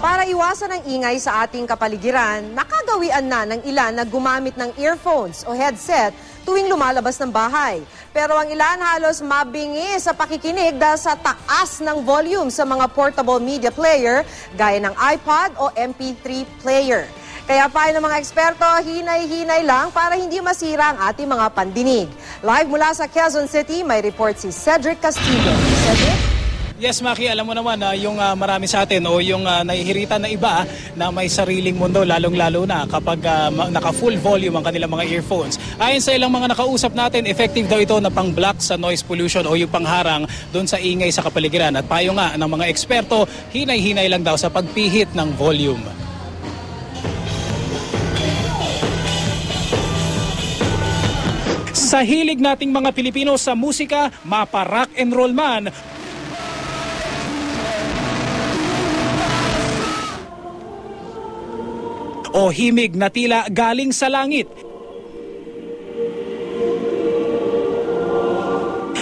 Para iwasan ang ingay sa ating kapaligiran, nakagawian na ng ilan na gumamit ng earphones o headset tuwing lumalabas ng bahay. Pero ang ilan halos mabingi sa pakikinig dahil sa taas ng volume sa mga portable media player gaya ng iPod o MP3 player. Kaya payo ng mga eksperto, hinay-hinay lang para hindi masira ang ating mga pandinig. Live mula sa Quezon City, may report si Cedric Castillo. Cedric? Yes, Maki, alam mo naman na yung ah, marami sa atin o yung uh, nahihiritan na iba na may sariling mundo lalong-lalo na kapag ah, ma- naka-full volume ang kanilang mga earphones. Ayon sa ilang mga nakausap natin, effective daw ito na pang-block sa noise pollution o yung pangharang doon sa ingay sa kapaligiran. At payo nga ng mga eksperto, hinay-hinay lang daw sa pagpihit ng volume. Sa hilig nating mga Pilipino sa musika, mapa rock and roll man, o himig na tila galing sa langit.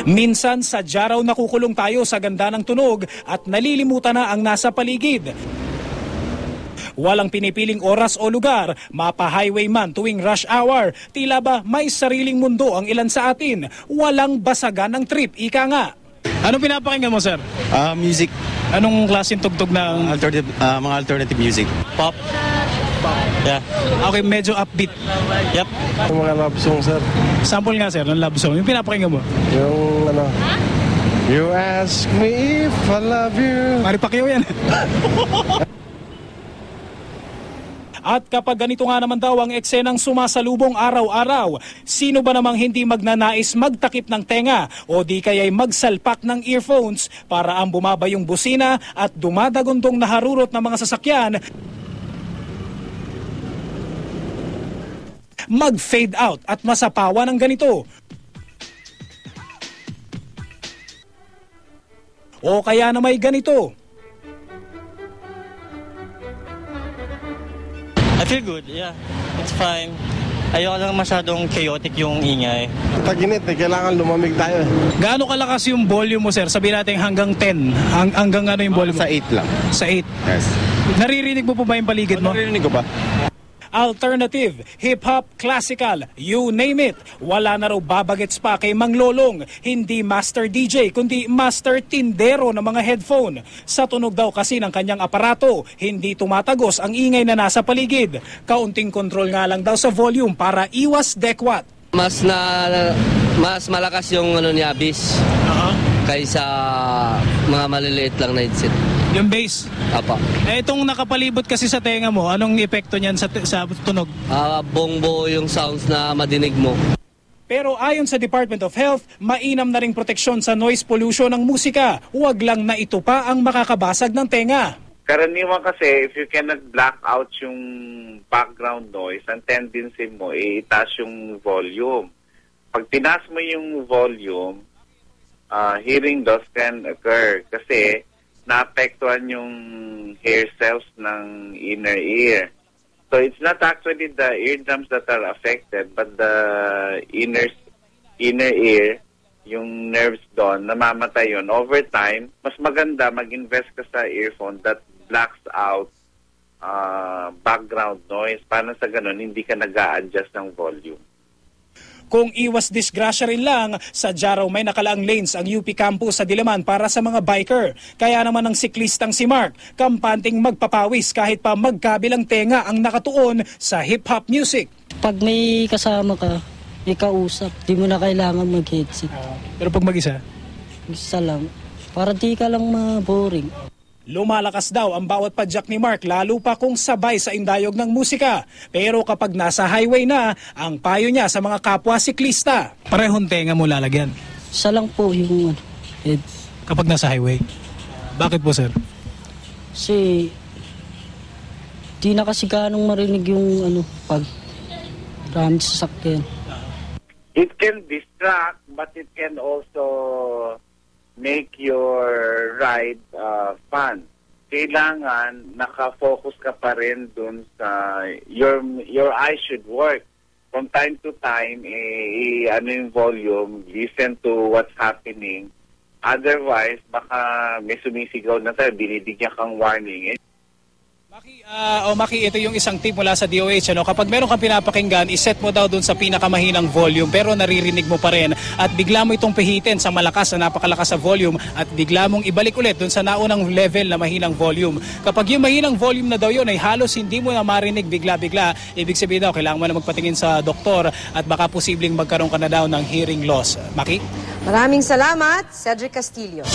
Minsan sa jaraw nakukulong tayo sa ganda ng tunog at nalilimutan na ang nasa paligid. Walang pinipiling oras o lugar, mapa-highway man tuwing rush hour, tila ba may sariling mundo ang ilan sa atin. Walang basagan ng trip, ika nga. Anong pinapakinggan mo, sir? Ah, music, Anong klaseng tugtog ng... alternative, ah, mga alternative music. Pop. Yeah. Okay, medyo upbeat. Yep. Yung mga love song, sir. Sample nga, sir, ng love song. Yung pinapakinggan mo. Yung ano, You ask me if I love you. Mari Pacquiao yan. At kapag ganito nga naman daw ang eksenang sumasalubong araw-araw, sino ba namang hindi magnanais magtakip ng tenga o di kaya'y magsalpak ng earphones para ang bumabayong busina at dumadagundong naharurot ng mga sasakyan mag-fade out at masapawa ng ganito. O kaya na may ganito. I feel good, yeah. It's fine. Ayoko lang masyadong chaotic yung ingay. Pag-init, eh, kailangan lumamig tayo. eh. Gaano kalakas yung volume mo, sir? Sabihin natin hanggang 10. Hang, hanggang ano yung volume Sa mo? 8 lang. Sa 8. Yes. Naririnig mo po ba yung paligid mo? Naririnig ko ba? Alternative, hip-hop, classical, you name it. Wala na raw babagets pa kay Mang Lolong. Hindi master DJ, kundi master tindero ng mga headphone. Sa tunog daw kasi ng kanyang aparato, hindi tumatagos ang ingay na nasa paligid. Kaunting control nga lang daw sa volume para iwas dekwat. Mas na mas malakas yung ano ni Abis kaysa mga maliliit lang na headset. Yung bass. Apa. Eh, itong nakapalibot kasi sa tenga mo, anong epekto niyan sa, sa tunog? Ah, bongbo yung sounds na madinig mo. Pero ayon sa Department of Health, mainam na ring proteksyon sa noise pollution ng musika. Huwag lang na ito pa ang makakabasag ng tenga. Karaniwan kasi, if you cannot block out yung background noise, ang tendency mo, eh, itaas yung volume. Pag tinaas mo yung volume, ah, hearing loss can occur kasi naapektuhan yung hair cells ng inner ear. So it's not actually the eardrums that are affected, but the inner inner ear, yung nerves doon, namamatay yun. Over time, mas maganda mag-invest ka sa earphone that blocks out uh, background noise. Para sa ganun, hindi ka nag adjust ng volume. Kung iwas disgrasya rin lang, sa Jaraw may nakalaang lanes ang UP campus sa Diliman para sa mga biker. Kaya naman ang siklistang si Mark, kampanting magpapawis kahit pa magkabilang tenga ang nakatuon sa hip-hop music. Pag may kasama ka, may kausap, di mo na kailangan mag-headset. Pero pag mag-isa, Isa lang. Para di ka lang ma-boring. Lumalakas daw ang bawat padyak ni Mark lalo pa kung sabay sa indayog ng musika. Pero kapag nasa highway na, ang payo niya sa mga kapwa siklista. Parehong tenga mo lalagyan Isa lang po yung ano, head. kapag nasa highway. Bakit po sir? Kasi di na kasi ganong marinig yung ano, pag marami sasakyan. It can distract, but it can also make your ride uh, fun. Kailangan nakafocus ka pa rin dun sa your your eyes should work. From time to time, eh, i- ano yung volume, listen to what's happening. Otherwise, baka may sumisigaw na tayo, binibigyan kang warning. Eh, Maki, ah, o Maki, ito yung isang tip mula sa DOH. Ano? Kapag meron kang pinapakinggan, iset mo daw dun sa pinakamahinang volume pero naririnig mo pa rin at bigla mo itong pihitin sa malakas na napakalakas sa volume at bigla mong ibalik ulit dun sa naunang level na mahinang volume. Kapag yung mahinang volume na daw yun ay halos hindi mo na marinig bigla-bigla, ibig sabihin daw kailangan mo na magpatingin sa doktor at baka posibleng magkaroon ka na daw ng hearing loss. Maki? Maraming salamat, Cedric Castillo.